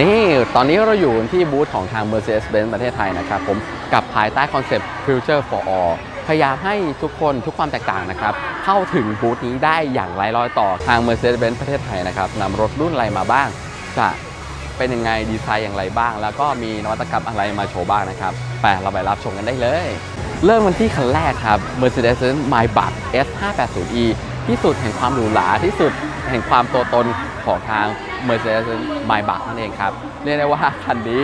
นี่ตอนนี้เราอยู่ที่บูธของทาง Mercedes-Benz ประเทศไทยนะครับผมกับภายใต้คอนเซปต์ Future for All พยายามให้ทุกคนทุกความแตกต่างนะครับ เข้าถึงบูธนี้ได้อย่างไร้รอยต่อทาง Mercedes-Benz ประเทศไทยนะครับนำรถรุ่นอะไรมาบ้าง จะเป็นยังไงดีไซน์อย่างไรบ้าง แล้วก็มีนวัตกรรมอะไรมาโชว์บ้างนะครับไปเราไปรับชมกันได้เลย เริ่มกันที่คันแรกครับ Mercedes-Benz Maybach S580e ที่สุดแห่งความหรูหราที่สุดแห่งความตัวตนของทาง Mercedes Maybach นั่นเองครับ เรียกได้ว่าคันนี้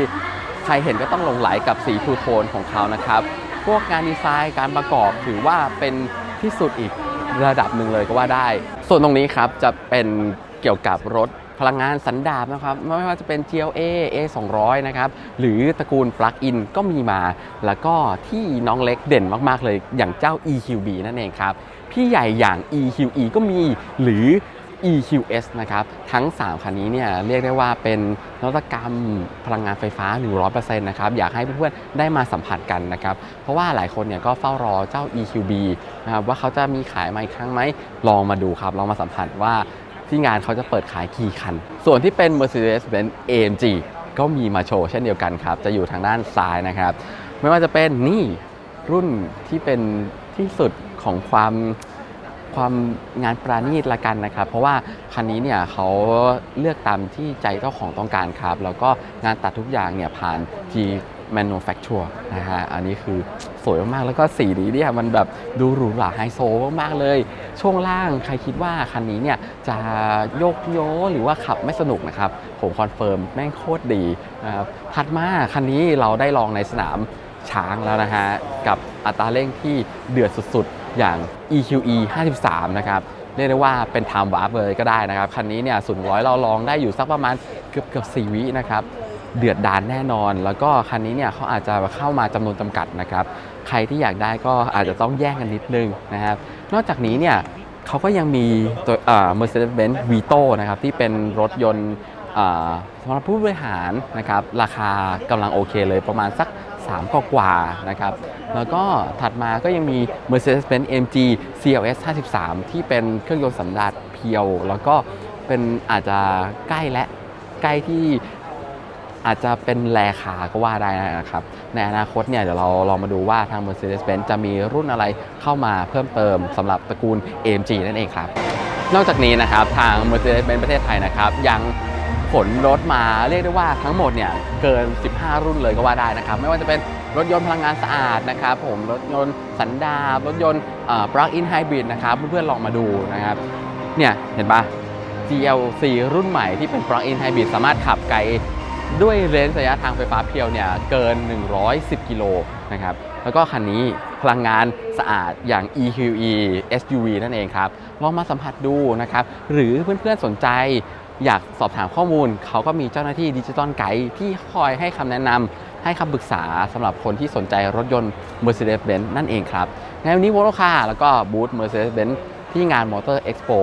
ใครเห็นก็ต้องหลงไหลกับสีทูโทนของเขานะครับ พวกงานดีไซน์การประกอบถือว่าเป็นที่สุดอีกระดับหนึ่งเลยก็ว่าได้ ส่วนตรงนี้ครับจะเป็นเกี่ยวกับรถพลังงานสันดาปนะครับไม่ว่าจะเป็น GLA A200 นะครับหรือตระกูล Plug-in ก็มีมา แล้วก็ที่น้องเล็กเด่นมาก ๆ เลยอย่างเจ้า EQB นั่นเองครับ พี่ใหญ่อย่าง EQE ก็มีหรือ EQS นะครับ ทั้ง 3 คันนี้เนี่ยเรียกได้ว่าเป็นนวัตกรรมพลังงานไฟฟ้า 100%นะครับ อยากให้เพื่อนๆ ได้มาสัมผัสกันนะครับ เพราะว่าหลายคนเนี่ยก็เฝ้ารอเจ้า EQB นะครับว่าเขาจะมีขายมาอีกครั้งไหม ลองมาดูครับ ลองมาสัมผัสว่าที่งานเขาจะเปิดขายกี่คัน ส่วนที่เป็น Mercedes-Benz AMG ก็มีมาโชว์เช่นเดียวกันครับ จะอยู่ทางด้านซ้ายนะครับ ไม่ว่าจะเป็นนี่รุ่นที่เป็นที่สุดของความ ความงานประณีตละกันนะครับ เพราะว่าคันนี้เนี่ยเขาเลือกตามที่ใจเจ้าของต้องการครับ แล้วก็งานตัดทุกอย่างเนี่ยผ่าน G Manufacture นะฮะ อันนี้คือสวยมากๆ แล้วก็สีนี้เนี่ยมันแบบดูหรูหราไฮโซมากๆเลย ช่วงล่างใครคิดว่าคันนี้เนี่ยจะโยกโยหรือว่าขับไม่สนุกนะครับ ผมคอนเฟิร์มแม่งโคตรดีนะครับถัดมาคันนี้เราได้ลองในสนามช้างแล้วนะฮะ กับอัตราเร่งที่เดือดสุดๆ อย่าง EQE 53 นะครับเรียกได้ว่าเป็น time warp เลยก็ได้นะครับ คันนี้เนี่ยศูนย์ร้อยเราลองได้อยู่สักประมาณเกือบเกือบ4วินะครับเดือดดานแน่นอน แล้วก็คันนี้เนี่ยเขาอาจจะเข้ามาจำนวนจำกัดนะครับ ใครที่อยากได้ก็อาจจะต้องแย่งกันนิดนึงนะครับ นอกจากนี้เนี่ยเขาก็ยังมีตัวเอ่อ Mercedes-Benz Vito นะครับที่เป็นรถยนต์สำหรับผู้บริหารนะครับ ราคากำลังโอเคเลยประมาณสัก 3 กว่ากว่านะครับ แล้วก็ถัดมาก็ยังมี Mercedes-Benz AMG CLS 53 ที่เป็นเครื่องยนต์สันดาปเพียว แล้วก็เป็นอาจจะใกล้และใกล้ที่อาจจะเป็นแลคาก็ว่าได้นะครับ ในอนาคตเนี่ยเดี๋ยวเราลองมาดูว่าทาง Mercedes-Benz จะมีรุ่นอะไรเข้ามาเพิ่มเติมสำหรับตระกูล AMG นั่นเองครับ นอกจากนี้นะครับทาง Mercedes-Benz ประเทศไทยนะครับยัง ขนรถมาเรียกได้ว่าทั้งหมดเนี่ยเกิน 15 รุ่นเลยก็ว่าได้นะครับ ไม่ว่าจะเป็นรถยนต์พลังงานสะอาดนะครับผมรถยนต์สันดาปรถยนต์เอ่อ plug-in hybrid นะครับเพื่อนๆลองมาดูนะครับเนี่ยเห็นปะ GLC รุ่นใหม่ที่เป็น plug-in hybrid สามารถขับไกลด้วยเลนส์ระยะทางไฟฟ้าเพียวเนี่ยเกิน 110 กิโลนะครับ แล้วก็คันนี้พลังงานสะอาดอย่าง EQE SUV นั่นเองครับ ลองมาสัมผัสดูนะครับ หรือเพื่อนๆสนใจ อยากสอบถามข้อมูล เขาก็มีเจ้าหน้าที่ดิจิตอลไกด์ที่คอยให้คำแนะนำให้คำปรึกษาสำหรับคนที่สนใจรถยนต์ Mercedes-Benz นั่นเองครับในวันนี้วอลคาแล้วก็บูธ Mercedes-Benz ที่งาน Motor Expo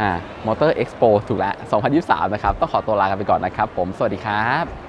อ่า Motor Expo ถูกแล้ว 2023 นะครับ ต้องขอตัวลากันไปก่อนนะครับผม สวัสดีครับ